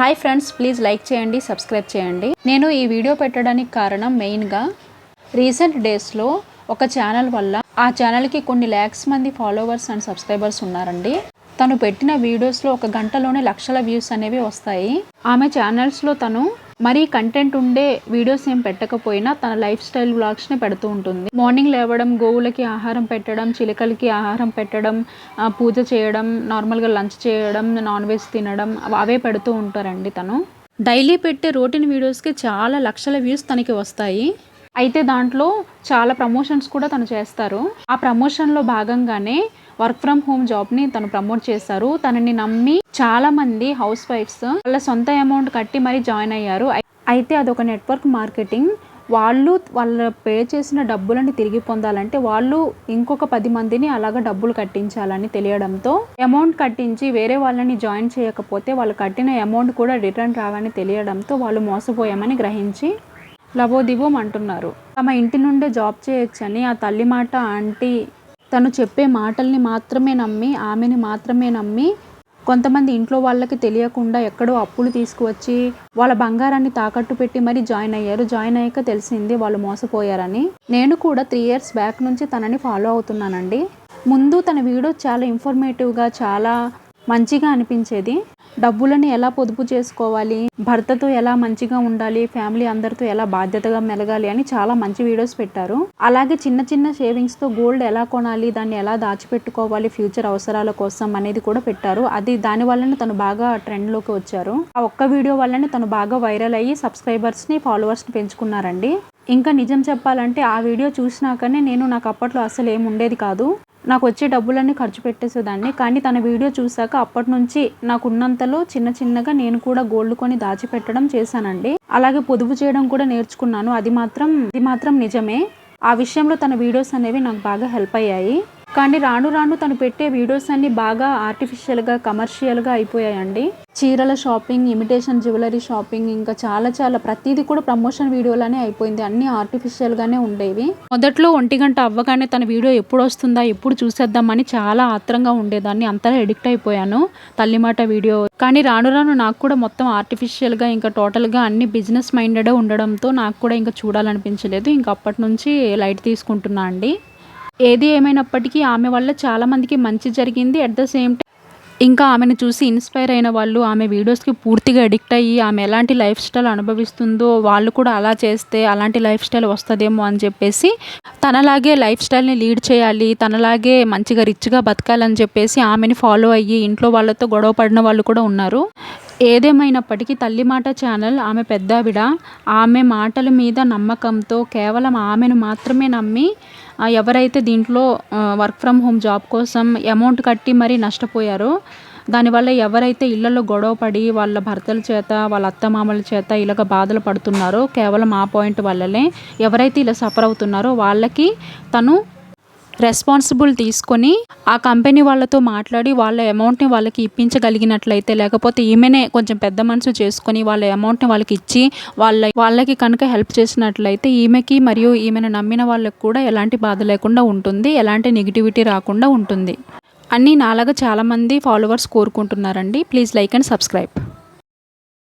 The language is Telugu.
హాయ్ ఫ్రెండ్స్ ప్లీజ్ లైక్ చేయండి సబ్స్క్రైబ్ చేయండి. నేను ఈ వీడియో పెట్టడానికి కారణం మెయిన్గా రీసెంట్ డేస్లో ఒక ఛానల్ వల్ల ఆ ఛానల్కి కొన్ని ల్యాక్స్ మంది ఫాలోవర్స్ అండ్ సబ్స్క్రైబర్స్ ఉన్నారండి. తను పెట్టిన వీడియోస్లో ఒక గంటలోనే లక్షల వ్యూస్ అనేవి వస్తాయి. ఆమె ఛానల్స్లో తను మరీ కంటెంట్ ఉండే వీడియోస్ ఏం పెట్టకపోయినా తన లైఫ్ స్టైల్ వ్లాగ్స్ని పెడుతూ ఉంటుంది. మార్నింగ్ లేవడం గోవులకి ఆహారం పెట్టడం చిలుకలకి ఆహారం పెట్టడం పూజ చేయడం నార్మల్గా లంచ్ చేయడం నాన్ వెజ్ తినడం అవే పెడుతూ ఉంటారండి తను. డైలీ పెట్టే రోటీన్ వీడియోస్కి చాలా లక్షల వ్యూస్ తనకి వస్తాయి. అయితే దాంట్లో చాలా ప్రమోషన్స్ కూడా తను చేస్తారు. ఆ ప్రమోషన్లో భాగంగానే వర్క్ ఫ్రమ్ హోమ్ జాబ్ని తను ప్రమోట్ చేశారు. తనని నమ్మి చాలా మంది హౌస్ వైఫ్స్ వాళ్ళ సొంత అమౌంట్ కట్టి మరీ జాయిన్ అయ్యారు. అయితే అదొక నెట్వర్క్ మార్కెటింగ్. వాళ్ళు వాళ్ళ పే చేసిన డబ్బులని తిరిగి పొందాలంటే వాళ్ళు ఇంకొక పది మందిని అలాగ డబ్బులు కట్టించాలని తెలియడంతో అమౌంట్ కట్టించి వేరే వాళ్ళని జాయిన్ చేయకపోతే వాళ్ళు కట్టిన అమౌంట్ కూడా రిటర్న్ రావని తెలియడంతో వాళ్ళు మోసపోయామని గ్రహించి లబోదిబోం అంటున్నారు. తమ ఇంటి నుండే జాబ్ చేయొచ్చని ఆ తల్లి మాట ఆంటీ తను చెప్పే మాటల్ని మాత్రమే నమ్మి ఆమెని మాత్రమే నమ్మి కొంతమంది ఇంట్లో వాళ్ళకి తెలియకుండా ఎక్కడో అప్పులు తీసుకువచ్చి వాళ్ళ బంగారాన్ని తాకట్టు పెట్టి మరీ జాయిన్ అయ్యారు. జాయిన్ అయ్యాక తెలిసింది వాళ్ళు మోసపోయారని. నేను కూడా త్రీ ఇయర్స్ బ్యాక్ నుంచి తనని ఫాలో అవుతున్నానండి. ముందు తన వీడియో చాలా ఇన్ఫర్మేటివ్గా చాలా మంచిగా అనిపించేది. డబ్బులను ఎలా పొదుపు చేసుకోవాలి? భర్తతో ఎలా మంచిగా ఉండాలి? ఫ్యామిలీ అందరితో ఎలా బాధ్యతగా మెలగాలి? అని చాలా మంచి వీడియోస్ పెట్టారు. అలాగే చిన్న చిన్న సేవింగ్స్తో గోల్డ్ ఎలా కొనాలి? దాన్ని ఎలా దాచిపెట్టుకోవాలి? ఫ్యూచర్ అవసరాల కోసం అనేది కూడా పెట్టారు. అది దాని వల్లనే తను బాగా ట్రెండ్లోకి వచ్చారు. ఆ ఒక్క వీడియో వల్లనే తను బాగా వైరల్ అయ్యి సబ్స్క్రైబర్స్ని ఫాలోవర్స్ని పెంచుకున్నారండి. ఇంకా నిజం చెప్పాలంటే ఆ వీడియో చూసినాకనే నేను నాకు అప్పట్లో అసలు ఏం ఉండేది కాదు. నాకు వచ్చే డబ్బులన్నీ ఖర్చు పెట్టేసేదాన్ని. కానీ తన వీడియో చూశాక అప్పటి నుంచి నాకు ఉన్నంతలో చిన్న చిన్నగా నేను కూడా గోల్డ్ కొని దాచిపెట్టడం చేశానండి. అలాగే పొదుపు చేయడం కూడా నేర్చుకున్నాను. అది మాత్రం అది మాత్రం నిజమే. ఆ విషయంలో తన వీడియోస్ అనేవి నాకు బాగా హెల్ప్ అయ్యాయి. కానీ రాను రాను తను పెట్టే వీడియోస్ అన్ని బాగా ఆర్టిఫిషియల్గా కమర్షియల్గా అయిపోయాయండి. చీరల షాపింగ్ ఇమిటేషన్ జ్యువెలరీ షాపింగ్ ఇంకా చాలా చాలా ప్రతిదీ కూడా ప్రమోషన్ వీడియోలనే అయిపోయింది. అన్ని ఆర్టిఫిషియల్గానే ఉండేవి. మొదట్లో ఒంటి గంట అవ్వగానే తన వీడియో ఎప్పుడు వస్తుందా ఎప్పుడు చూసేద్దామని చాలా ఆత్రంగా ఉండేదాన్ని. అంతలా ఎడిక్ట్ అయిపోయాను తల్లిమాట వీడియో. కానీ రాను రాను నాకు కూడా మొత్తం ఆర్టిఫిషియల్గా ఇంకా టోటల్గా అన్ని బిజినెస్ మైండెడ్ ఉండడంతో నాకు కూడా ఇంకా చూడాలనిపించలేదు. ఇంకా అప్పటి నుంచి లైట్ తీసుకుంటున్నా అండి. ఏది ఏమైనప్పటికీ ఆమె వల్ల చాలామందికి మంచి జరిగింది. అట్ ద సేమ్ టైం ఇంకా ఆమెను చూసి ఇన్స్పైర్ అయిన వాళ్ళు ఆమె వీడియోస్కి పూర్తిగా అడిక్ట్ అయ్యి ఆమె ఎలాంటి లైఫ్ స్టైల్ అనుభవిస్తుందో వాళ్ళు కూడా అలా చేస్తే అలాంటి లైఫ్ స్టైల్ వస్తుందేమో అని చెప్పేసి తనలాగే లైఫ్ స్టైల్ని లీడ్ చేయాలి తనలాగే మంచిగా రిచ్గా బతకాలని చెప్పేసి ఆమెని ఫాలో అయ్యి ఇంట్లో వాళ్ళతో గొడవ పడిన వాళ్ళు కూడా ఉన్నారు. ఏదేమైనప్పటికీ తల్లి మాట ఛానల్ ఆమె పెద్దావిడ. ఆమె మాటల మీద నమ్మకంతో కేవలం ఆమెను మాత్రమే నమ్మి ఎవరైతే దీంట్లో వర్క్ ఫ్రమ్ హోమ్ జాబ్ కోసం అమౌంట్ కట్టి మరీ నష్టపోయారో దానివల్ల ఎవరైతే ఇళ్ళలో గొడవ పడి వాళ్ళ భర్తల చేత వాళ్ళ అత్తమామల చేత ఇలాగ బాధలు పడుతున్నారో కేవలం ఆ పాయింట్ వల్లనే ఎవరైతే ఇలా సఫర్ అవుతున్నారో వాళ్ళకి తను రెస్పాన్సిబుల్ తీసుకొని ఆ కంపెనీ వాళ్ళతో మాట్లాడి వాళ్ళ అమౌంట్ని వాళ్ళకి ఇప్పించగలిగినట్లయితే లేకపోతే ఈమెనే కొంచెం పెద్ద మనసు చేసుకొని వాళ్ళ అమౌంట్ని వాళ్ళకి ఇచ్చి వాళ్ళ వాళ్ళకి కనుక హెల్ప్ చేసినట్లయితే ఈమెకి మరియు ఈమెను నమ్మిన వాళ్ళకి కూడా ఎలాంటి బాధ లేకుండా ఉంటుంది ఎలాంటి నెగిటివిటీ రాకుండా ఉంటుంది. అన్నీ నాలాగా చాలామంది followers కోరుకుంటున్నారండి. Please like and subscribe.